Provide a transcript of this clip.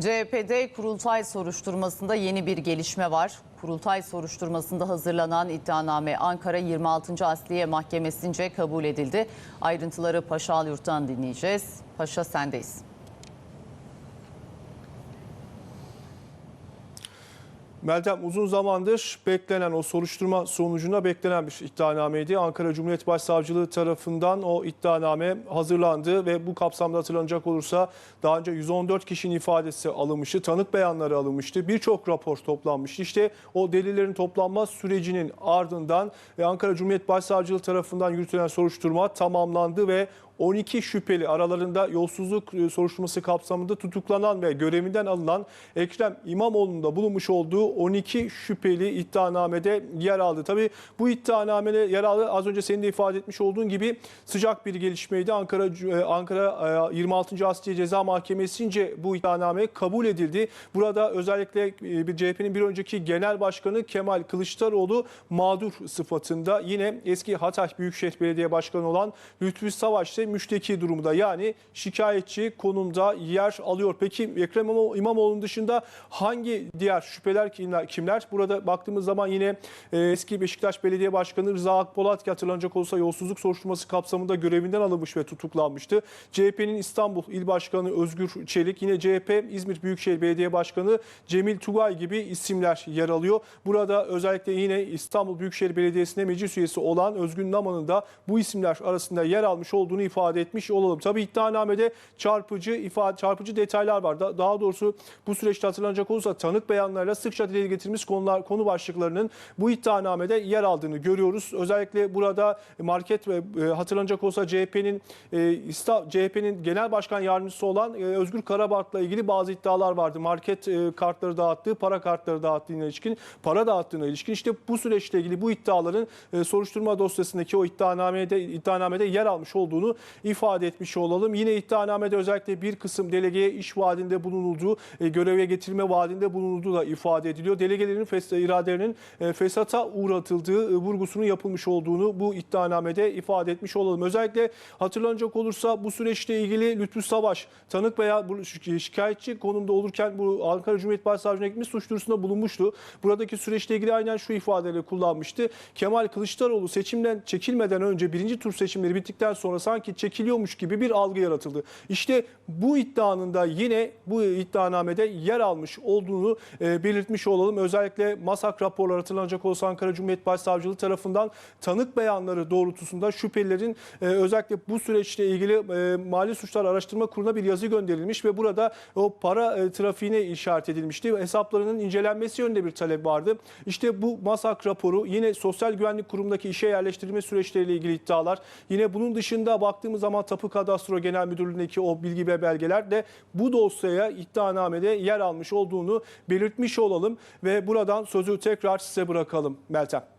CHP'de kurultay soruşturmasında yeni bir gelişme var. Kurultay soruşturmasında hazırlanan iddianame Ankara 26. Asliye Mahkemesi'nce kabul edildi. Ayrıntıları Paşa Alyurt'tan dinleyeceğiz. Paşa sendeyiz. Meltem uzun zamandır beklenen o soruşturma sonucunda beklenen bir iddianameydi. Ankara Cumhuriyet Başsavcılığı tarafından o iddianame hazırlandı ve bu kapsamda hatırlanacak olursa daha önce 114 kişinin ifadesi alınmıştı, tanık beyanları alınmıştı, birçok rapor toplanmıştı. İşte o delillerin toplanma sürecinin ardından e, Ankara Cumhuriyet Başsavcılığı tarafından yürütülen soruşturma tamamlandı ve 12 şüpheli aralarında yolsuzluk e, soruşturması kapsamında tutuklanan ve görevinden alınan Ekrem İmamoğlu'nun da bulunmuş olduğu 12 şüpheli iddianamede yer aldı. Tabii bu iddianamede yer aldı. Az önce senin de ifade etmiş olduğun gibi sıcak bir gelişmeydi. Ankara e, Ankara e, 26. Asliye Ceza Mahkemesi'nce bu iddianame kabul edildi. Burada özellikle e, bir CHP'nin bir önceki genel başkanı Kemal Kılıçdaroğlu mağdur sıfatında yine eski Hatay Büyükşehir Belediye Başkanı olan Lütfü Savaş ise müşteki durumda yani şikayetçi konumda yer alıyor. Peki Ekrem İmamo- İmamoğlu'nun dışında hangi diğer şüpheler kimler? Burada baktığımız zaman yine e, eski Beşiktaş Belediye Başkanı Rıza Akpolat ki hatırlanacak olsa yolsuzluk soruşturması kapsamında görevinden alınmış ve tutuklanmıştı. CHP'nin İstanbul İl Başkanı Özgür Çelik yine CHP İzmir Büyükşehir Belediye Başkanı Cemil Tugay gibi isimler yer alıyor. Burada özellikle yine İstanbul Büyükşehir Belediyesi'nde meclis üyesi olan Özgün Naman'ın da bu isimler arasında yer almış olduğunu ifade etmiş olalım. Tabii iddianamede çarpıcı ifade çarpıcı detaylar var. Da- Daha doğrusu bu süreçte hatırlanacak olursa tanık beyanlarıyla sıkça dile getirilmiş konular konu başlıklarının bu iddianamede yer aldığını görüyoruz. Özellikle burada market ve e, hatırlanacak olsa CHP'nin e, CHP'nin genel başkan yardımcısı olan e, Özgür Karabart'la ilgili bazı iddialar vardı. Market kartları dağıttığı, para kartları dağıttığına ilişkin, para dağıttığına ilişkin işte bu süreçle ilgili bu iddiaların soruşturma dosyasındaki o iddianamede iddianamede yer almış olduğunu ifade etmiş olalım. Yine iddianamede özellikle bir kısım delegeye iş vaadinde bulunulduğu, e, göreve getirilme vaadinde bulunulduğu da ifade ediliyor. Delegelerin iradelerinin e, fesata uğratıldığı e, vurgusunun yapılmış olduğunu bu iddianamede ifade etmiş olalım. Özellikle hatırlanacak olursa bu süreçle ilgili Lütfü Savaş tanık veya şikayetçi konumda olurken bu Ankara Cumhuriyet Başsavcılığına gitmiş suç duyurusunda bulunmuştu. Buradaki süreçle ilgili aynen şu ifadeleri kullanmıştı. Kemal Kılıçdaroğlu seçimden çekilmeden önce birinci tur seçimleri bittikten sonra sanki çekiliyormuş gibi bir algı yaratıldı. İşte bu iddianın da yine bu iddianamede yer almış olduğunu e, belirtmiş olalım. Özellikle MASAK raporları hatırlanacak olsa Ankara Cumhuriyet Başsavcılığı tarafından tanık beyanları doğrultusunda şüphelilerin e, özellikle bu süreçle ilgili e, Mali Suçlar Araştırma Kurulu'na bir yazı gönderilmiş ve burada o para e, trafiğine işaret edilmişti. Hesaplarının incelenmesi yönünde bir talep vardı. İşte bu MASAK raporu yine Sosyal Güvenlik Kurumu'ndaki işe yerleştirilme süreçleriyle ilgili iddialar. Yine bunun dışında baktığımız zaman Tapu Kadastro Genel Müdürlüğü'ndeki o bilgi ve belgeler de bu dosyaya iddianamede yer almış olduğunu belirtmiş olalım ve buradan sözü tekrar size bırakalım Meltem.